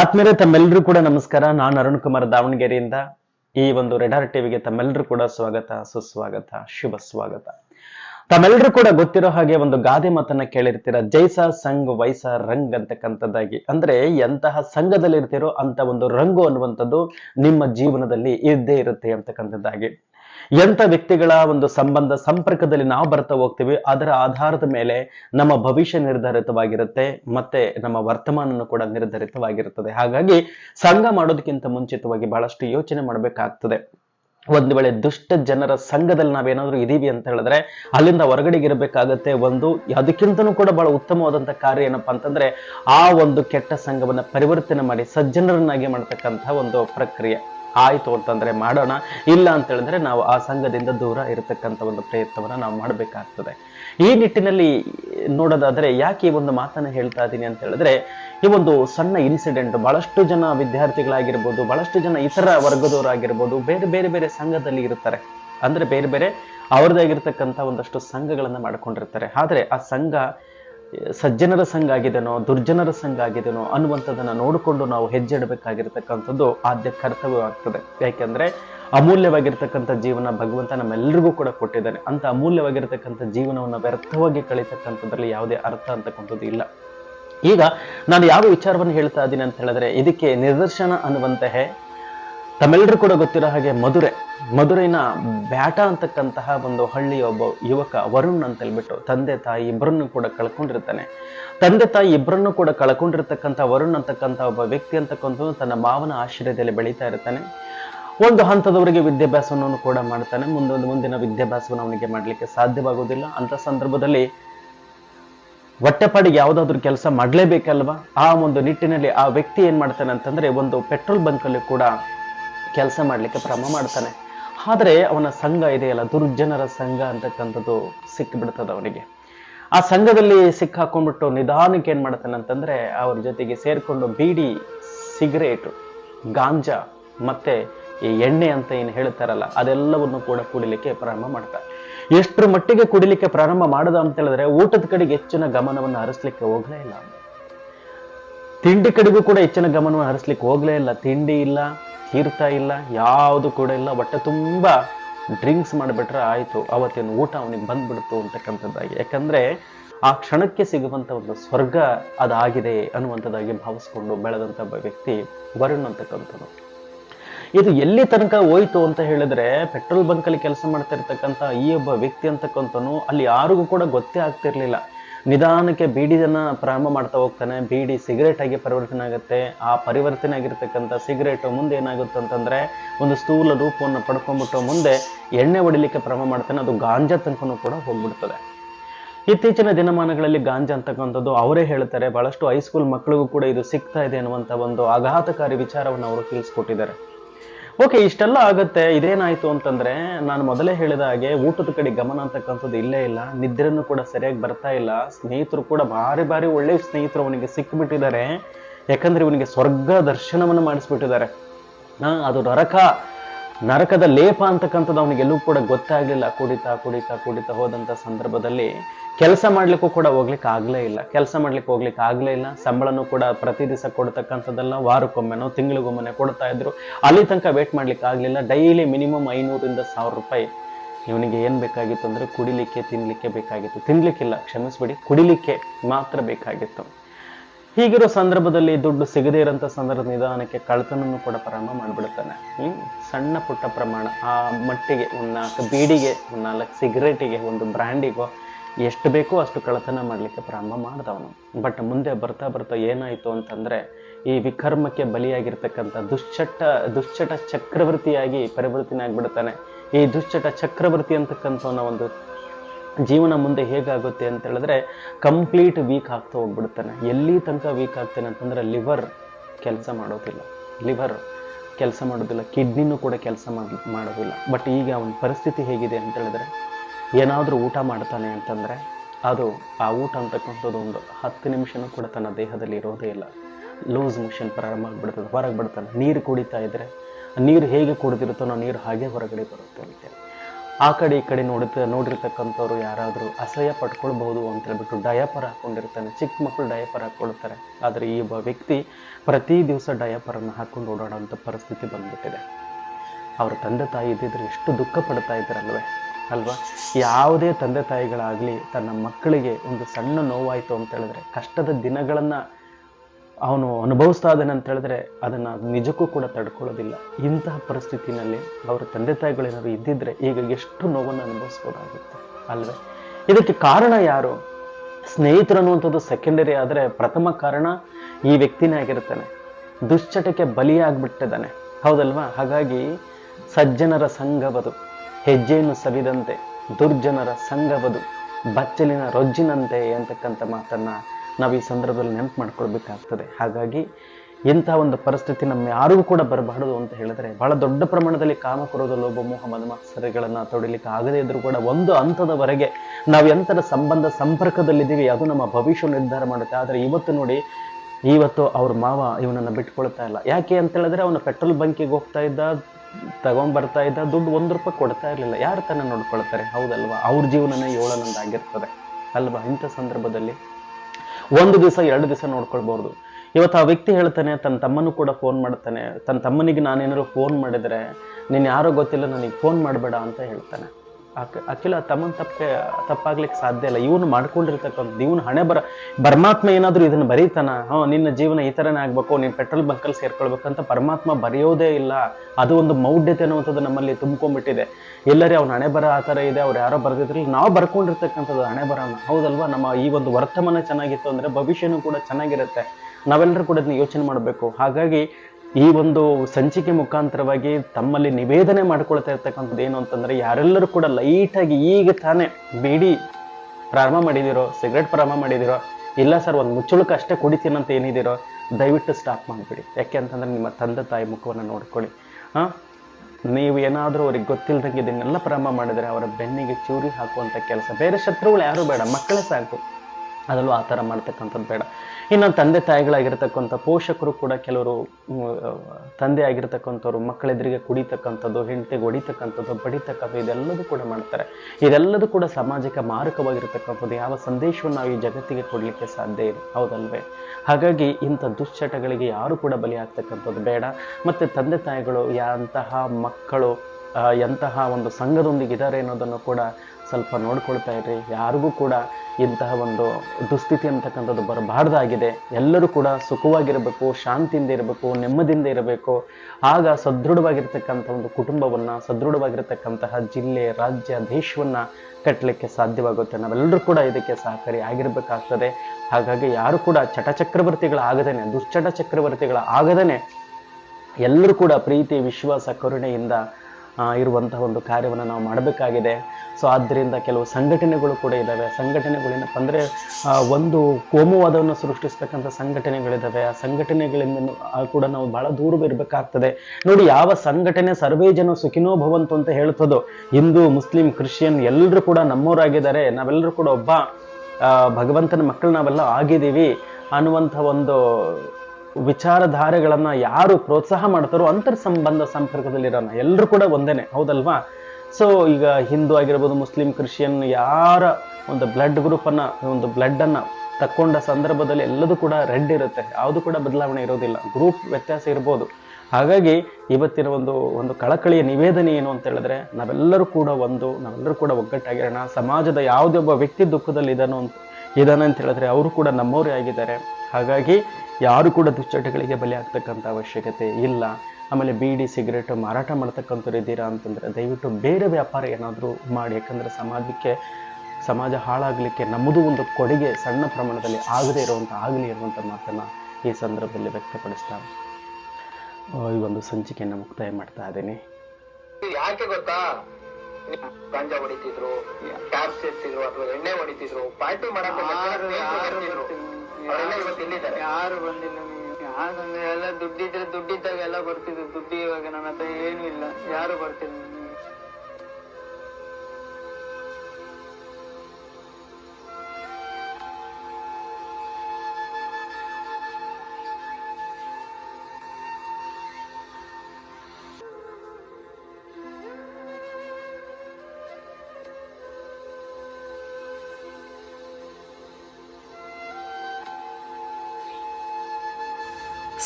ಆತ್ಮೀಯರೇ ತಮ್ಮೆಲ್ಲರೂ ಕೂಡ ನಮಸ್ಕಾರ. ನಾನು ಅರುಣ್ ಕುಮಾರ್ ದಾವಣಗೆರೆಯಿಂದ ಈ ಒಂದು ರೆಡಾರ್ ಟಿವಿಗೆ ತಮ್ಮೆಲ್ಲರೂ ಕೂಡ ಸ್ವಾಗತ, ಸುಸ್ವಾಗತ, ಶುಭ ಸ್ವಾಗತ. ತಮ್ಮೆಲ್ಲರೂ ಕೂಡ ಗೊತ್ತಿರೋ ಹಾಗೆ ಒಂದು ಗಾದೆ ಮಾತನ್ನ ಕೇಳಿರ್ತೀರ? ಜೈಸ ಸಂಘ ವೈಸ ರಂಗ್ ಅಂತಕ್ಕಂಥದ್ದಾಗಿ. ಅಂದ್ರೆ ಎಂತಹ ಸಂಘದಲ್ಲಿ ಇರ್ತೀರೋ ಅಂತ ಒಂದು ರಂಗು ಅನ್ನುವಂಥದ್ದು ನಿಮ್ಮ ಜೀವನದಲ್ಲಿ ಇದ್ದೇ ಇರುತ್ತೆ ಅಂತಕ್ಕಂಥದ್ದಾಗಿ. ಎಂಥ ವ್ಯಕ್ತಿಗಳ ಒಂದು ಸಂಬಂಧ, ಸಂಪರ್ಕದಲ್ಲಿ ನಾವು ಬರ್ತಾ ಹೋಗ್ತೀವಿ, ಅದರ ಆಧಾರದ ಮೇಲೆ ನಮ್ಮ ಭವಿಷ್ಯ ನಿರ್ಧಾರಿತವಾಗಿರುತ್ತೆ, ಮತ್ತೆ ನಮ್ಮ ವರ್ತಮಾನನು ಕೂಡ ನಿರ್ಧಾರಿತವಾಗಿರುತ್ತದೆ. ಹಾಗಾಗಿ ಸಂಘ ಮಾಡೋದಕ್ಕಿಂತ ಮುಂಚಿತವಾಗಿ ಬಹಳಷ್ಟು ಯೋಚನೆ ಮಾಡಬೇಕಾಗ್ತದೆ. ಒಂದು ವೇಳೆ ದುಷ್ಟ ಜನರ ಸಂಘದಲ್ಲಿ ನಾವೇನಾದ್ರೂ ಇದೀವಿ ಅಂತ ಹೇಳಿದ್ರೆ, ಅಲ್ಲಿಂದ ಹೊರಗಡೆಗೆ ಇರಬೇಕಾಗತ್ತೆ. ಒಂದು, ಅದಕ್ಕಿಂತನೂ ಕೂಡ ಬಹಳ ಉತ್ತಮವಾದಂತ ಕಾರ್ಯ ಏನಪ್ಪಾ ಅಂತಂದ್ರೆ, ಆ ಒಂದು ಕೆಟ್ಟ ಸಂಘವನ್ನ ಪರಿವರ್ತನೆ ಮಾಡಿ ಸಜ್ಜನರನ್ನಾಗಿ ಮಾಡ್ತಕ್ಕಂಥ ಒಂದು ಪ್ರಕ್ರಿಯೆ. ಆಯ್ತು ಅಂತಂದರೆ ಮಾಡೋಣ. ಇಲ್ಲ ಅಂತ ಹೇಳಿದ್ರೆ ನಾವು ಆ ಸಂಘದಿಂದ ದೂರ ಇರತಕ್ಕಂಥ ಒಂದು ಪ್ರಯತ್ನವನ್ನ ನಾವು ಮಾಡಬೇಕಾಗ್ತದೆ. ಈ ನಿಟ್ಟಿನಲ್ಲಿ ನೋಡೋದಾದ್ರೆ ಯಾಕೆ ಈ ಒಂದು ಮಾತನ್ನು ಹೇಳ್ತಾ ಇದ್ದೀನಿ ಅಂತ ಹೇಳಿದ್ರೆ, ಈ ಒಂದು ಸಣ್ಣ ಇನ್ಸಿಡೆಂಟ್ ಬಹಳಷ್ಟು ಜನ ವಿದ್ಯಾರ್ಥಿಗಳಾಗಿರ್ಬೋದು, ಬಹಳಷ್ಟು ಜನ ಇತರ ವರ್ಗದವರಾಗಿರ್ಬೋದು, ಬೇರೆ ಬೇರೆ ಬೇರೆ ಸಂಘದಲ್ಲಿ ಇರ್ತಾರೆ. ಅಂದ್ರೆ ಬೇರೆ ಬೇರೆ ಅವ್ರದ್ದಾಗಿರ್ತಕ್ಕಂಥ ಒಂದಷ್ಟು ಸಂಘಗಳನ್ನು ಮಾಡ್ಕೊಂಡಿರ್ತಾರೆ. ಆದರೆ ಆ ಸಂಘ ಸಜ್ಜನರ ಸಂಘ ಆಗಿದೆನೋ, ದುರ್ಜನರ ಸಂಘ ಆಗಿದೆನೋ ಅನ್ನುವಂಥದ್ದನ್ನ ನೋಡಿಕೊಂಡು ನಾವು ಹೆಜ್ಜೆ ಇಡಬೇಕಾಗಿರ್ತಕ್ಕಂಥದ್ದು ಆದ್ಯ ಕರ್ತವ್ಯವಾಗ್ತದೆ ಯಾಕೆಂದ್ರೆ ಅಮೂಲ್ಯವಾಗಿರ್ತಕ್ಕಂಥ ಜೀವನ ಭಗವಂತ ನಮ್ಮೆಲ್ಲರಿಗೂ ಕೂಡ ಕೊಟ್ಟಿದ್ದಾನೆ. ಅಂತ ಅಮೂಲ್ಯವಾಗಿರ್ತಕ್ಕಂಥ ಜೀವನವನ್ನು ವ್ಯರ್ಥವಾಗಿ ಕಳೀತಕ್ಕಂಥದ್ರಲ್ಲಿ ಯಾವುದೇ ಅರ್ಥ ಅಂತಕ್ಕಂಥದ್ದು ಇಲ್ಲ. ಈಗ ನಾನು ಯಾವ ವಿಚಾರವನ್ನು ಹೇಳ್ತಾ ಇದ್ದೀನಿ ಅಂತ ಹೇಳಿದ್ರೆ ಇದಕ್ಕೆ ನಿದರ್ಶನ ಅನ್ನುವಂತಹ ತಮ್ಮೆಲ್ಲರೂ ಕೂಡ ಗೊತ್ತಿರೋ ಹಾಗೆ ಮಧುರೆ. ಮಧುರೈನ ಬ್ಯಾಟ ಅಂತಕ್ಕಂತಹ ಒಂದು ಹಳ್ಳಿಯ ಒಬ್ಬ ಯುವಕ ವರುಣ್ ಅಂತ ಹೇಳ್ಬಿಟ್ಟು ತಂದೆ ತಾಯಿ ಇಬ್ಬರನ್ನು ಕೂಡ ಕಳ್ಕೊಂಡಿರ್ತಾನೆ. ತಂದೆ ತಾಯಿ ಇಬ್ಬರನ್ನು ಕೂಡ ಕಳ್ಕೊಂಡಿರ್ತಕ್ಕಂಥ ವರುಣ್ ಅಂತಕ್ಕಂಥ ಒಬ್ಬ ವ್ಯಕ್ತಿ ಅಂತಕ್ಕಂಥ ತನ್ನ ಮಾವನ ಆಶ್ರಯದಲ್ಲಿ ಬೆಳೀತಾ ಇರ್ತಾನೆ. ಒಂದು ಹಂತದವರೆಗೆ ವಿದ್ಯಾಭ್ಯಾಸವನ್ನು ಕೂಡ ಮಾಡ್ತಾನೆ. ಮುಂದೊಂದು ಮುಂದಿನ ವಿದ್ಯಾಭ್ಯಾಸವನ್ನು ಅವನಿಗೆ ಮಾಡಲಿಕ್ಕೆ ಸಾಧ್ಯವಾಗುವುದಿಲ್ಲ. ಅಂತ ಸಂದರ್ಭದಲ್ಲಿ ಹೊಟ್ಟೆಪಾಡಿಗೆ ಯಾವುದಾದ್ರೂ ಕೆಲಸ ಮಾಡಲೇಬೇಕಲ್ವಾ? ಆ ಒಂದು ನಿಟ್ಟಿನಲ್ಲಿ ಆ ವ್ಯಕ್ತಿ ಏನ್ ಮಾಡ್ತಾನೆ ಅಂತಂದ್ರೆ ಒಂದು ಪೆಟ್ರೋಲ್ ಬಂಕ್ ಅಲ್ಲಿ ಕೂಡ ಕೆಲಸ ಮಾಡಲಿಕ್ಕೆ ಪ್ರಾರಂಭ ಮಾಡ್ತಾನೆ. ಆದರೆ ಅವನ ಸಂಘ ಇದೆಯಲ್ಲ, ದುರ್ಜನರ ಸಂಘ ಅಂತಕ್ಕಂಥದ್ದು ಸಿಕ್ಕಿಬಿಡ್ತದೆ ಅವನಿಗೆ. ಆ ಸಂಘದಲ್ಲಿ ಸಿಕ್ಕಾಕೊಂಡ್ಬಿಟ್ಟು ನಿಧಾನಕ್ಕೆ ಏನು ಮಾಡ್ತಾನೆ ಅಂತಂದ್ರೆ ಅವ್ರ ಜೊತೆಗೆ ಸೇರಿಕೊಂಡು ಬೀಡಿ, ಸಿಗರೇಟು, ಗಾಂಜಾ ಮತ್ತೆ ಈ ಎಣ್ಣೆ ಅಂತ ಏನು ಹೇಳ್ತಾರಲ್ಲ, ಅದೆಲ್ಲವನ್ನು ಕೂಡ ಕುಡಿಲಿಕ್ಕೆ ಪ್ರಾರಂಭ ಮಾಡ್ತಾರೆ ಎಷ್ಟರ ಮಟ್ಟಿಗೆ ಕುಡಿಲಿಕ್ಕೆ ಪ್ರಾರಂಭ ಮಾಡದ ಅಂತ ಹೇಳಿದ್ರೆ ಊಟದ ಕಡೆಗೆ ಹೆಚ್ಚಿನ ಗಮನವನ್ನು ಹರಿಸ್ಲಿಕ್ಕೆ ಹೋಗ್ಲೇ ಇಲ್ಲ ತಿಂಡಿ ಕಡೆಗೂ ಕೂಡ ಹೆಚ್ಚಿನ ಗಮನವನ್ನು ಹರಿಸ್ಲಿಕ್ಕೆ ಹೋಗ್ಲೇ ಇಲ್ಲ. ತಿಂಡಿ ಇಲ್ಲ ತೀರ್ಥ ಇಲ್ಲ, ಯಾವುದು ಕೂಡ ಇಲ್ಲ. ಹೊಟ್ಟೆ ತುಂಬ ಡ್ರಿಂಕ್ಸ್ ಮಾಡಿಬಿಟ್ರೆ ಆಯಿತು. ಅವತ್ತಿನ ಊಟ ಅವನಿಗೆ ಬಂದ್ಬಿಡ್ತು ಅಂತಕ್ಕಂಥದ್ದಾಗಿ. ಯಾಕಂದರೆ ಆ ಕ್ಷಣಕ್ಕೆ ಸಿಗುವಂಥ ಒಂದು ಸ್ವರ್ಗ ಅದಾಗಿದೆ ಅನ್ನುವಂಥದ್ದಾಗಿ ಭಾವಿಸ್ಕೊಂಡು ಬೆಳೆದಂಥ ಒಬ್ಬ ವ್ಯಕ್ತಿ ವರುಣ್ ಅಂತಕ್ಕಂಥದ್ದು ಇದು ಎಲ್ಲಿ ತನಕ ಹೋಯ್ತು ಅಂತ ಹೇಳಿದ್ರೆ, ಪೆಟ್ರೋಲ್ ಬಂಕಲ್ಲಿ ಕೆಲಸ ಮಾಡ್ತಾ ಇರ್ತಕ್ಕಂಥ ಈ ಒಬ್ಬ ವ್ಯಕ್ತಿ ಅಂತಕ್ಕಂಥನು ಅಲ್ಲಿ ಯಾರಿಗೂ ಕೂಡ ಗೊತ್ತೇ ಆಗ್ತಿರ್ಲಿಲ್ಲ. ನಿಧಾನಕ್ಕೆ ಬೀಡಿಯನ್ನು ಪ್ರಾರಂಭ ಮಾಡ್ತಾ ಹೋಗ್ತಾನೆ. ಬೀಡಿ ಸಿಗರೇಟ್ ಆಗಿ ಪರಿವರ್ತನೆ ಆಗುತ್ತೆ. ಆ ಪರಿವರ್ತನೆ ಆಗಿರ್ತಕ್ಕಂಥ ಸಿಗರೇಟು ಮುಂದೆ ಏನಾಗುತ್ತೆ ಅಂತಂದ್ರೆ ಒಂದು ಸ್ಥೂಲ ರೂಪವನ್ನು ಪಡ್ಕೊಂಡ್ಬಿಟ್ಟು ಮುಂದೆ ಎಣ್ಣೆ ಹೊಡಿಲಿಕ್ಕೆ ಪ್ರಾರಂಭ ಮಾಡ್ತಾನೆ. ಅದು ಗಾಂಜಾ ತನಕನೂ ಕೂಡ ಹೋಗ್ಬಿಡ್ತದೆ. ಇತ್ತೀಚಿನ ದಿನಮಾನಗಳಲ್ಲಿ ಗಾಂಜಾ ಅಂತಕ್ಕಂಥದ್ದು ಅವರೇ ಹೇಳ್ತಾರೆ. ಬಹಳಷ್ಟು ಹೈಸ್ಕೂಲ್ ಮಕ್ಕಳಿಗೂ ಕೂಡ ಇದು ಸಿಗ್ತಾ ಇದೆ ಅನ್ನುವಂಥ ಒಂದು ಆಘಾತಕಾರಿ ವಿಚಾರವನ್ನು ಅವರು ತಿಳಿಸ್ಕೊಟ್ಟಿದ್ದಾರೆ. ಓಕೆ ಇಷ್ಟೆಲ್ಲ ಆಗುತ್ತೆ. ಇದೇನಾಯ್ತು ಅಂತಂದ್ರೆ, ನಾನು ಮೊದಲೇ ಹೇಳಿದ ಹಾಗೆ ಊಟದ ಕಡೆ ಗಮನ ಅಂತಕ್ಕಂಥದ್ದು ಇಲ್ಲೇ ಇಲ್ಲ. ನಿದ್ರೆನೂ ಕೂಡ ಸರಿಯಾಗಿ ಬರ್ತಾ ಇಲ್ಲ. ಸ್ನೇಹಿತರು ಕೂಡ ಭಾರಿ ಭಾರಿ ಒಳ್ಳೆ ಸ್ನೇಹಿತರು ಅವನಿಗೆ ಸಿಕ್ಕಿಬಿಟ್ಟಿದ್ದಾರೆ ಯಾಕಂದ್ರೆ ಇವನಿಗೆ ಸ್ವರ್ಗ ದರ್ಶನವನ್ನು ಮಾಡಿಸ್ಬಿಟ್ಟಿದ್ದಾರೆ. ಅದು ನರಕ. ನರಕದ ಲೇಪ ಅಂತಕ್ಕಂಥದ್ದು ಅವನಿಗೆಲ್ಲೂ ಕೂಡ ಗೊತ್ತಾಗ್ಲಿಲ್ಲ. ಕುಡಿತಾ ಕುಡಿತಾ ಕುಡಿತಾ ಹೋದಂಥ ಸಂದರ್ಭದಲ್ಲಿ ಕೆಲಸ ಮಾಡಲಿಕ್ಕೂ ಕೂಡ ಹೋಗ್ಲಿಕ್ಕೆ ಆಗಲೇ ಇಲ್ಲ. ಕೆಲಸ ಮಾಡ್ಲಿಕ್ಕೆ ಹೋಗ್ಲಿಕ್ಕೆ ಆಗಲೇ ಇಲ್ಲ. ಸಂಬಳನೂ ಕೂಡ ಪ್ರತಿ ದಿವಸ ಕೊಡ್ತಕ್ಕಂಥದ್ದೆಲ್ಲ ವಾರಕ್ಕೊಮ್ಮೆನೋ ತಿಂಗಳಿಗೊಮ್ಮೆನೋ ಕೊಡ್ತಾ ಇದ್ರು. ಅಲ್ಲಿ ತನಕ ವೇಟ್ ಮಾಡ್ಲಿಕ್ಕೆ ಆಗಲಿಲ್ಲ. ಡೈಲಿ ಮಿನಿಮಮ್ ಐನೂರಿಂದ ಸಾವಿರ ರೂಪಾಯಿ ಇವನಿಗೆ ಏನು ಬೇಕಾಗಿತ್ತು ಅಂದರೆ ಕುಡಿಲಿಕ್ಕೆ ತಿನ್ನಲಿಕ್ಕೆ ಬೇಕಾಗಿತ್ತು. ತಿನ್ನಲಿಕ್ಕಿಲ್ಲ ಕ್ಷಮಿಸ್ಬಿಡಿ, ಕುಡಿಲಿಕ್ಕೆ ಮಾತ್ರ ಬೇಕಾಗಿತ್ತು. ಹೀಗಿರೋ ಸಂದರ್ಭದಲ್ಲಿ ದುಡ್ಡು ಸಿಗದೇ ಇರೋಂಥ ಸಂದರ್ಭ ನಿಧಾನಕ್ಕೆ ಕಳ್ತನನ್ನು ಕೂಡ ಪ್ರಾರಂಭ ಮಾಡಿಬಿಡ್ತಾನೆ ಸಣ್ಣ ಪುಟ್ಟ ಪ್ರಮಾಣ, ಆ ಮಟ್ಟಿಗೆ, ಒಂದು ನಾಲ್ಕು ಬೀಡಿಗೆ, ಒಂದು ನಾಲ್ಕು ಸಿಗರೇಟಿಗೆ, ಒಂದು ಬ್ರ್ಯಾಂಡಿಗೋ, ಎಷ್ಟು ಬೇಕೋ ಅಷ್ಟು ಕಳತನ ಮಾಡಲಿಕ್ಕೆ ಪ್ರಾರಂಭ ಮಾಡ್ದವನು. ಬಟ್ ಮುಂದೆ ಬರ್ತಾ ಬರ್ತಾ ಏನಾಯಿತು ಅಂತಂದರೆ, ಈ ವಿಕರ್ಮಕ್ಕೆ ಬಲಿಯಾಗಿರ್ತಕ್ಕಂಥ ದುಶ್ಚಟ ದುಶ್ಚಟ ಚಕ್ರವರ್ತಿಯಾಗಿ ಪರಿವರ್ತನೆ ಆಗಿಬಿಡ್ತಾನೆ ಈ ದುಶ್ಚಟ ಚಕ್ರವರ್ತಿ ಅಂತಕ್ಕಂಥವನ ಒಂದು ಜೀವನ ಮುಂದೆ ಹೇಗಾಗುತ್ತೆ ಅಂತ ಹೇಳಿದ್ರೆ ಕಂಪ್ಲೀಟ್ ವೀಕ್ ಆಗ್ತಾ ಹೋಗ್ಬಿಡ್ತಾನೆ ಎಲ್ಲಿ ತನಕ ವೀಕ್ ಆಗ್ತಾನೆ ಅಂತಂದ್ರೆ ಲಿವರ್ ಕೆಲಸ ಮಾಡೋದಿಲ್ಲ. ಲಿವರ್ ಕೆಲಸ ಮಾಡೋದಿಲ್ಲ. ಕಿಡ್ನಿನೂ ಕೂಡ ಕೆಲಸ ಮಾಡೋದಿಲ್ಲ. ಬಟ್ ಈಗ ಅವನ ಪರಿಸ್ಥಿತಿ ಹೇಗಿದೆ ಅಂತ ಹೇಳಿದ್ರೆ ಏನಾದರೂ ಊಟ ಮಾಡ್ತಾನೆ ಅಂತಂದರೆ ಅದು ಆ ಊಟ ಅಂತಕ್ಕಂಥದ್ದು ಒಂದು ಹತ್ತು ನಿಮಿಷನೂ ಕೂಡ ತನ್ನ ದೇಹದಲ್ಲಿ ಇರೋದೇ ಇಲ್ಲ. ಲೂಸ್ ಮೋಷನ್ ಪ್ರಾರಂಭ ಆಗಿಬಿಡ್ತದೆ, ಹೊರಗೆ ಬಿಡ್ತಾನೆ. ನೀರು ಕುಡಿತಾ ಇದ್ದರೆ ನೀರು ಹೇಗೆ ಕುಡಿದಿರುತ್ತೋ ನಾವು ನೀರು ಹಾಗೆ ಹೊರಗಡೆ ಬರುತ್ತೆ ಅಂತೇಳಿ ಆ ಕಡೆ ಈ ಕಡೆ ನೋಡಿದ ನೋಡಿರ್ತಕ್ಕಂಥವ್ರು ಯಾರಾದರೂ ಅಸಹ್ಯ ಪಡ್ಕೊಳ್ಬಹುದು ಅಂತ ಹೇಳ್ಬಿಟ್ಟು ಡಯಪರ್ ಹಾಕೊಂಡಿರ್ತಾನೆ. ಚಿಕ್ಕ ಮಕ್ಕಳು ಡಯಪರ್ ಹಾಕ್ಕೊಳ್ತಾರೆ ಆದರೆ ಈ ಒಬ್ಬ ವ್ಯಕ್ತಿ ಪ್ರತಿ ದಿವಸ ಡಯಪರನ್ನು ಹಾಕ್ಕೊಂಡು ಓಡಾಡೋಂಥ ಪರಿಸ್ಥಿತಿ ಬಂದ್ಬಿಟ್ಟಿದೆ. ಅವ್ರ ತಂದೆ ತಾಯಿ ಇದ್ದಿದ್ರೆ ಎಷ್ಟು ದುಃಖ ಪಡ್ತಾ ಇದ್ದಾರಲ್ವೇ ಅಲ್ವಾ? ಯಾವುದೇ ತಂದೆ ತಾಯಿಗಳಾಗಲಿ ತನ್ನ ಮಕ್ಕಳಿಗೆ ಒಂದು ಸಣ್ಣ ನೋವಾಯಿತು ಅಂತ ಹೇಳಿದ್ರೆ ಕಷ್ಟದ ದಿನಗಳನ್ನು ಅವನು ಅನುಭವಿಸ್ತಾ ಇದ್ದಾನೆ ಅಂತ ಹೇಳಿದ್ರೆ ಅದನ್ನು ನಿಜಕ್ಕೂ ಕೂಡ ತಡ್ಕೊಳ್ಳೋದಿಲ್ಲ. ಇಂತಹ ಪರಿಸ್ಥಿತಿನಲ್ಲಿ ಅವರ ತಂದೆ ತಾಯಿಗಳೇನಾದ್ರು ಇದ್ದಿದ್ರೆ ಈಗ ಎಷ್ಟು ನೋವನ್ನು ಅನುಭವಿಸ್ಬೋದಾಗುತ್ತೆ ಅಲ್ವೇ? ಇದಕ್ಕೆ ಕಾರಣ ಯಾರು? ಸ್ನೇಹಿತರು ಅನ್ನುವಂಥದ್ದು ಸೆಕೆಂಡರಿ ಆದರೆ ಪ್ರಥಮ ಕಾರಣ ಈ ವ್ಯಕ್ತಿನೇ ಆಗಿರ್ತಾನೆ. ದುಶ್ಚಟಕ್ಕೆ ಬಲಿಯಾಗ್ಬಿಟ್ಟಿದ್ದಾನೆ. ಹೌದಲ್ವಾ? ಹಾಗಾಗಿ ಸಜ್ಜನರ ಸಂಘವದು, ಹೆಜ್ಜೆಯನ್ನು ಸವಿದಂತೆ ದುರ್ಜನರ ಸಂಘವದು, ಬಚ್ಚಲಿನ ರೊಜ್ಜಿನಂತೆ ಅಂತಕ್ಕಂಥ ಮಾತನ್ನ ನಾವು ಈ ಸಂದರ್ಭದಲ್ಲಿ ನೆನಪು ಮಾಡ್ಕೊಳ್ಬೇಕಾಗ್ತದೆ. ಹಾಗಾಗಿ ಇಂಥ ಒಂದು ಪರಿಸ್ಥಿತಿ ನಮ್ಮ ಯಾರಿಗೂ ಕೂಡ ಬರಬಾರದು ಅಂತ ಹೇಳಿದ್ರೆ ಬಹಳ ದೊಡ್ಡ ಪ್ರಮಾಣದಲ್ಲಿ ಕಾಮಕ್ರೋಧ ಲೋಭ, ಮೋಹ ಮದಮಾತ್ಸರಗಳನ್ನ ತೊಡಿಲಿಕ್ಕೆ ಆಗದೇ ಇದ್ರೂ ಕೂಡ ಒಂದು ಹಂತದವರೆಗೆ ನಾವು ಎಂಥರ ಸಂಬಂಧ ಸಂಪರ್ಕದಲ್ಲಿದ್ದೀವಿ, ಅದು ನಮ್ಮ ಭವಿಷ್ಯ ನಿರ್ಧಾರ ಮಾಡುತ್ತೆ. ಆದರೆ ಇವತ್ತು ನೋಡಿ, ಇವತ್ತು ಅವ್ರ ಮಾವ ಇವನನ್ನ ಬಿಟ್ಕೊಳ್ತಾ ಇಲ್ಲ. ಯಾಕೆ ಅಂತ ಹೇಳಿದ್ರೆ ಅವನು ಪೆಟ್ರೋಲ್ ಬಂಕಿಗೆ ಹೋಗ್ತಾ ಇದ್ದ ತಗೊಂಡ್ಬರ್ತಾ ಇದ್ದ, ದುಡ್ಡು ಒಂದು ರೂಪಾಯಿ ಕೊಡ್ತಾ ಇರಲಿಲ್ಲ. ಯಾರು ತನ್ನ ನೋಡ್ಕೊಳ್ತಾರೆ? ಹೌದಲ್ವಾ? ಅವ್ರ ಜೀವನನೇ ಏಳನೊಂದಾಗಿರ್ತದೆ. ಅಲ್ವಾ? ಇಂಥ ಸಂದರ್ಭದಲ್ಲಿ ಒಂದು ದಿವಸ, ಎರಡು ದಿವಸ ನೋಡ್ಕೊಳ್ಬಹುದು. ಇವತ್ತು ಆ ವ್ಯಕ್ತಿ ಹೇಳ್ತಾನೆ, ತನ್ನ ತಮ್ಮನೂ ಕೂಡ ಫೋನ್ ಮಾಡ್ತಾನೆ. ತನ್ನ ತಮ್ಮನಿಗೆ ನಾನೇನಾದ್ರು ಫೋನ್ ಮಾಡಿದರೆ, ನೀನು ಯಾರೋ ಗೊತ್ತಿಲ್ಲ, ನನಗೆ ಫೋನ್ ಮಾಡಬೇಡ ಅಂತ ಹೇಳ್ತಾನೆ. ಅಖಿಲ ತಮ್ಮನ್ ತಪ್ಪೆ, ತಪ್ಪಾಗ್ಲಿಕ್ಕೆ ಸಾಧ್ಯ ಇಲ್ಲ. ಇವನು ಮಾಡ್ಕೊಂಡಿರ್ತಕ್ಕಂಥ, ಇವನು ಹಣೆ ಬರ, ಪರಮಾತ್ಮ ಏನಾದ್ರೂ ಇದನ್ನ ಬರೀತಾನ ಹ್ಞೂ ನಿನ್ನ ಜೀವನ ಈ ಥರನೇ ಆಗ್ಬೇಕು, ನೀನು ಪೆಟ್ರೋಲ್ ಬಂಕಲ್ಲಿ ಸೇರ್ಕೊಳ್ಬೇಕಂತ ಪರಮಾತ್ಮ ಬರೆಯೋದೇ ಇಲ್ಲ. ಅದು ಒಂದು ಮೌಢ್ಯತೆ ಅನ್ನುವಂಥದ್ದು ನಮ್ಮಲ್ಲಿ ತುಂಬ್ಕೊಂಡ್ಬಿಟ್ಟಿದೆ. ಎಲ್ಲರೇ ಅವ್ನ ಹಣೆ ಬರ ಆ ಥರ ಇದೆ, ಅವ್ರು ಯಾರೋ ಬರೆದಿದ್ರಲ್ಲಿ ನಾವು ಬರ್ಕೊಂಡಿರ್ತಕ್ಕಂಥದ್ದು ಹಣೆ ಬರನ. ಹೌದಲ್ವಾ? ನಮ್ಮ ಈ ಒಂದು ವರ್ತಮಾನ ಚೆನ್ನಾಗಿತ್ತು ಅಂದ್ರೆ ಭವಿಷ್ಯನೂ ಕೂಡ ಚೆನ್ನಾಗಿರುತ್ತೆ. ನಾವೆಲ್ಲರೂ ಕೂಡ ಇದನ್ನ ಯೋಚನೆ ಮಾಡಬೇಕು. ಹಾಗಾಗಿ ಈ ಒಂದು ಸಂಚಿಕೆ ಮುಖಾಂತರವಾಗಿ ತಮ್ಮಲ್ಲಿ ನಿವೇದನೆ ಮಾಡ್ಕೊಳ್ತಾ ಇರ್ತಕ್ಕಂಥದ್ದು ಏನು ಅಂತಂದ್ರೆ ಯಾರೆಲ್ಲರೂ ಕೂಡ ಲೈಟಾಗಿ ಈಗ ತಾನೇ ಬೇಡಿ, ಪ್ರಾರಂಭ ಮಾಡಿದಿರೋ ಸಿಗರೆಟ್ ಪ್ರಾರಂಭ ಮಾಡಿದಿರೋ, ಇಲ್ಲ ಸರ್ ಒಂದು ಮುಚ್ಚುಳಕ್ಕೆ ಅಷ್ಟೇ ಕುಡಿತೀನಂತ ಏನಿದಿರೋ, ದಯವಿಟ್ಟು ಸ್ಟಾಪ್ ಮಾಡಿಬಿಡಿ. ಯಾಕೆ ಅಂತಂದ್ರೆ ನಿಮ್ಮ ತಂದೆ ತಾಯಿ ಮುಖವನ್ನು ನೋಡ್ಕೊಳ್ಳಿ. ಹಾಂ? ನೀವು ಏನಾದರೂ ಅವ್ರಿಗೆ ಗೊತ್ತಿಲ್ಲದಂಗೆ ಇದನ್ನೆಲ್ಲ ಪ್ರಾರಂಭ ಮಾಡಿದರೆ ಅವರ ಬೆನ್ನಿಗೆ ಚೂರಿ ಹಾಕುವಂಥ ಕೆಲಸ. ಬೇರೆ ಶತ್ರುಗಳು ಯಾರೂ ಬೇಡ, ಮಕ್ಕಳೇ ಸಾಕು. ಅದರಲ್ಲೂ ಆ ಥರ ಮಾಡ್ತಕ್ಕಂಥದ್ದು ಬೇಡ. ಇನ್ನು ತಂದೆ ತಾಯಿಗಳಾಗಿರ್ತಕ್ಕಂಥ ಪೋಷಕರು ಕೂಡ ಕೆಲವರು ತಂದೆ ಆಗಿರ್ತಕ್ಕಂಥವ್ರು, ಮಕ್ಕಳೆದುರಿಗೆ ಕುಡಿತಕ್ಕಂಥದ್ದು, ಹೆಂಡತಿಗೆ ಹೊಡಿತಕ್ಕಂಥದ್ದು, ಬಡಿತಕ್ಕಂಥದ್ದು ಇದೆಲ್ಲದೂ ಕೂಡ ಮಾಡ್ತಾರೆ. ಇದೆಲ್ಲದೂ ಕೂಡ ಸಾಮಾಜಿಕ ಮಾರಕವಾಗಿರ್ತಕ್ಕಂಥದ್ದು. ಯಾವ ಸಂದೇಶವನ್ನು ನಾವು ಈ ಜಗತ್ತಿಗೆ ಕೊಡಲಿಕ್ಕೆ ಸಾಧ್ಯ ಇದೆ ಹೌದಲ್ವೇ? ಹಾಗಾಗಿ ಇಂಥ ದುಶ್ಚಟಗಳಿಗೆ ಯಾರು ಕೂಡ ಬಲಿ ಆಗ್ತಕ್ಕಂಥದ್ದು ಬೇಡ. ಮತ್ತು ತಂದೆ ತಾಯಿಗಳು ಯಾಂತಹ ಮಕ್ಕಳು ಎಂತಹ ಒಂದು ಸಂಘದೊಂದಿಗೆ ಇದ್ದಾರೆ ಅನ್ನೋದನ್ನು ಕೂಡ ಸ್ವಲ್ಪ ನೋಡ್ಕೊಳ್ತಾ ಇರ್ರಿ. ಯಾರಿಗೂ ಕೂಡ ಇಂತಹ ಒಂದು ದುಸ್ಥಿತಿ ಅಂತಕ್ಕಂಥದ್ದು ಬರಬಾರ್ದಾಗಿದೆ. ಎಲ್ಲರೂ ಕೂಡ ಸುಖವಾಗಿರಬೇಕು, ಶಾಂತಿಯಿಂದ ಇರಬೇಕು, ನೆಮ್ಮದಿಯಿಂದ ಇರಬೇಕು. ಆಗ ಸದೃಢವಾಗಿರ್ತಕ್ಕಂಥ ಒಂದು ಕುಟುಂಬವನ್ನು, ಸದೃಢವಾಗಿರತಕ್ಕಂತಹ ಜಿಲ್ಲೆ, ರಾಜ್ಯ, ದೇಶವನ್ನು ಕಟ್ಟಲಿಕ್ಕೆ ಸಾಧ್ಯವಾಗುತ್ತೆ. ನಾವೆಲ್ಲರೂ ಕೂಡ ಇದಕ್ಕೆ ಸಹಕಾರಿ ಆಗಿರಬೇಕಾಗ್ತದೆ. ಹಾಗಾಗಿ ಯಾರು ಕೂಡ ಚಟ ಚಕ್ರವರ್ತಿಗಳಾಗದೇನೆ ದುಶ್ಚಟ ಚಕ್ರವರ್ತಿಗಳ ಆಗದೇನೆ, ಎಲ್ಲರೂ ಕೂಡ ಪ್ರೀತಿ, ವಿಶ್ವಾಸ, ಕರುಣೆಯಿಂದ ಇರುವಂತಹ ಒಂದು ಕಾರ್ಯವನ್ನು ನಾವು ಮಾಡಬೇಕಾಗಿದೆ. ಸೊ ಆದ್ದರಿಂದ ಕೆಲವು ಸಂಘಟನೆಗಳು ಕೂಡ ಇದ್ದಾವೆ ಸಂಘಟನೆಗಳೇನಪ್ಪ ಅಂದರೆ ಒಂದು ಕೋಮುವಾದವನ್ನು ಸೃಷ್ಟಿಸ್ತಕ್ಕಂಥ ಸಂಘಟನೆಗಳಿದ್ದಾವೆ ಆ ಸಂಘಟನೆಗಳಿಂದ ಕೂಡ ನಾವು ಬಹಳ ದೂರ ಇರಬೇಕಾಗ್ತದೆ. ನೋಡಿ, ಯಾವ ಸಂಘಟನೆ ಸರ್ವೇ ಜನ ಸುಖಿನೋ ಭವಂತು ಅಂತ ಹೇಳ್ತದೋ, ಹಿಂದೂ, ಮುಸ್ಲಿಂ, ಕ್ರಿಶ್ಚಿಯನ್ ಎಲ್ಲರೂ ಕೂಡ ನಮ್ಮವರಾಗಿದ್ದಾರೆ. ನಾವೆಲ್ಲರೂ ಕೂಡ ಒಬ್ಬ ಭಗವಂತನ ಮಕ್ಕಳು ನಾವೆಲ್ಲ ಆಗಿದ್ದೀವಿ ಅನ್ನುವಂಥ ಒಂದು ವಿಚಾರಧಾರೆಗಳನ್ನ ಯಾರು ಪ್ರೋತ್ಸಾಹ ಮಾಡ್ತಾರೋ ಅಂತರ್ ಸಂಬಂಧ ಸಂಪರ್ಕದಲ್ಲಿರೋಣ ಎಲ್ಲರೂ ಕೂಡ ಒಂದೇನೆ, ಹೌದಲ್ವಾ? ಸೊ ಈಗ ಹಿಂದೂ ಆಗಿರ್ಬೋದು, ಮುಸ್ಲಿಂ, ಕ್ರಿಶ್ಚಿಯನ್ ಯಾರ ಒಂದು ಬ್ಲಡ್ ಗ್ರೂಪ್ ಅನ್ನ, ಒಂದು ಬ್ಲಡ್ಡನ್ನು ತಕ್ಕೊಂಡ ಸಂದರ್ಭದಲ್ಲಿ ಎಲ್ಲದೂ ಕೂಡ ರೆಡ್ ಇರುತ್ತೆ, ಯಾವುದು ಕೂಡ ಬದಲಾವಣೆ ಇರೋದಿಲ್ಲ ಗ್ರೂಪ್ ವ್ಯತ್ಯಾಸ ಇರ್ಬೋದು. ಹಾಗಾಗಿ ಇವತ್ತಿನ ಒಂದು ಒಂದು ಕಳಕಳಿಯ ನಿವೇದನೆ ಏನು ಅಂತ ಹೇಳಿದ್ರೆ, ನಾವೆಲ್ಲರೂ ಕೂಡ ಒಂದು, ನಾವೆಲ್ಲರೂ ಕೂಡ ಒಗ್ಗಟ್ಟಾಗಿರೋಣ ಸಮಾಜದ ಯಾವುದೇ ಒಬ್ಬ ವ್ಯಕ್ತಿ ದುಃಖದಲ್ಲಿ ಇದನ್ನು ಅಂತ ಇದಾನೆ ಅಂತ ಹೇಳಿದ್ರೆ ಅವರು ಕೂಡ ನಮ್ಮವರೇ ಆಗಿದ್ದಾರೆ. ಹಾಗಾಗಿ ಯಾರು ಕೂಡ ದುಶ್ಚಟಗಳಿಗೆ ಬಲಿಯಾಗ್ತಕ್ಕಂಥ ಅವಶ್ಯಕತೆ ಇಲ್ಲ. ಆಮೇಲೆ ಬೀಡಿ ಸಿಗರೇಟು ಮಾರಾಟ ಮಾಡ್ತಕ್ಕಂಥವ್ರು ಇದ್ದೀರಾ ಅಂತಂದರೆ ದಯವಿಟ್ಟು ಬೇರೆ ವ್ಯಾಪಾರ ಏನಾದರೂ ಮಾಡಿ. ಯಾಕಂದರೆ ಸಮಾಜಕ್ಕೆ ಸಮಾಜ ಹಾಳಾಗಲಿಕ್ಕೆ ನಮ್ಮದು ಒಂದು ಕೊಡುಗೆ ಸಣ್ಣ ಪ್ರಮಾಣದಲ್ಲಿ ಆಗದೇ ಇರುವಂಥ ಆಗಲಿ ಇರುವಂಥ ಮಾತನ್ನು ಈ ಸಂದರ್ಭದಲ್ಲಿ ವ್ಯಕ್ತಪಡಿಸ್ತಾ ಈ ಒಂದು ಸಂಚಿಕೆಯನ್ನು ಮುಕ್ತಾಯ ಮಾಡ್ತಾ ಇದ್ದೀನಿ. ಯಾಕೆ ಗೊತ್ತಾ? ಗಾಂಜಾ ಹೊಡಿತಿದ್ರು ಟ್ಯಾಬ್ಸ್ ಎತ್ತಿದ್ರು ಅಥವಾ ಎಣ್ಣೆ ಹೊಡಿತಿದ್ರು ಪಾರ್ಟಿ ಮಾಡಕ್ಕೆ ಅವರೆಲ್ಲ ಯಾರು ಬಂದಿಲ್ಲ ಯಾಕಂದ್ರೆ ಎಲ್ಲ ದುಡ್ಡಿದ್ರೆ ದುಡ್ಡಿದ್ದಾಗ ಎಲ್ಲ ಬರ್ತಿದ್ರು. ದುಡ್ಡು ಇವಾಗ ನನ್ನ ಹತ್ರ ಏನು ಇಲ್ಲ. ಯಾರು ಬರ್ತಿಲ್ಲ.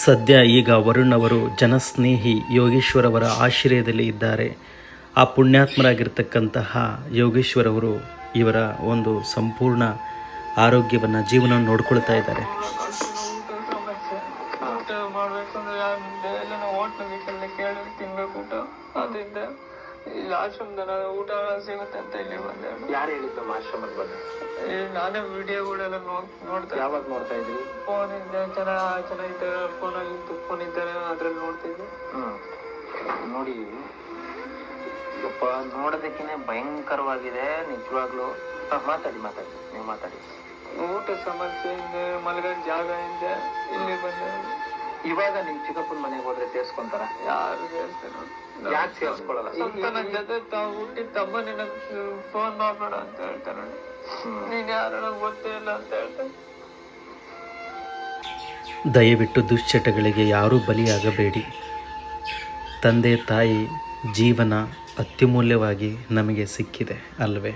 ಸದ್ಯ ಈಗ ವರುಣ್ ಅವರು ಜನಸ್ನೇಹಿ ಯೋಗೇಶ್ವರವರ ಆಶ್ರಯದಲ್ಲಿ ಇದ್ದಾರೆ. ಆ ಪುಣ್ಯಾತ್ಮರಾಗಿರ್ತಕ್ಕಂತಹ ಯೋಗೇಶ್ವರವರು ಇವರ ಒಂದು ಸಂಪೂರ್ಣ ಆರೋಗ್ಯವನ್ನು ಜೀವನ ನೋಡ್ಕೊಳ್ತಾ ಇದ್ದಾರೆ. ಆಶ್ರಮದ ಊಟ ಸಿಗುತ್ತೆ ಅಂತ ಇಲ್ಲಿ ಬಂದೆ. ಯಾರು ಹೇಳಿದ್ದು ಆಶ್ರಮದ ಬಗ್ಗೆ? ಈ ನಾನೇ ವಿಡಿಯೋಗಳೆಲ್ಲ ನೋಡ್ ನೋಡ್ತಾ ಯಾವಾಗ ನೋಡ್ತಾ ಇದ್ರಿ? ಫೋನ್ ಇಂದ ಜನ ಚೆನ್ನಾಗಿದ್ದಾರೆ ಫೋನಲ್ಲಿ ಫೋನ್ ಇದ್ದಾರೆ ಅದ್ರಲ್ಲಿ ನೋಡ್ತಿದ್ದೆ. ಹ್ಮ್. ನೋಡಿ ಸ್ವಲ್ಪ ನೋಡೋದಕ್ಕಿಂತ ಭಯಂಕರವಾಗಿದೆ ನಿಜವಾಗ್ಲು. ಹ, ಮಾತಾಡಿ ಮಾತಾಡಿ ನೀವು ಮಾತಾಡಿ. ಊಟ ಸಮಸ್ಯೆ ಇದೆ ಮಲಗೋ ಜಾಗ ಇದೆ ಇಲ್ಲಿ ಬಂದೆ. ಇವಾಗ ನಿಮ್ ಚಿಕ್ಕಪ್ಪನ ಮನೆಗೆ ಹೋದ್ರೆ ಸೇರ್ಸ್ಕೊಂತಾರ? ಯಾರು ಹೇಳ್ತಾರೆ ಯಾಕೆ ಸೇರ್ಸ್ಕೊಳಲ್ಲ? ಜೊತೆ ತಾವು ಹುಟ್ಟಿದ ತಮ್ಮ ನಿನಗ್ ಫೋನ್ ಮಾಡ್ಬೇಡ ಅಂತ ಹೇಳ್ತಾರೆ ನೀನ್ ಯಾರು ಗೊತ್ತೇ ಇಲ್ಲ ಅಂತ ಹೇಳ್ತಾರೆ. ದಯವಿಟ್ಟು ದುಶ್ಚಟಗಳಿಗೆ ಯಾರೂ ಬಲಿಯಾಗಬೇಡಿ. ತಂದೆ ತಾಯಿ ಜೀವನ ಅತ್ಯಮೂಲ್ಯವಾಗಿ ನಮಗೆ ಸಿಕ್ಕಿದೆ ಅಲ್ವೇ?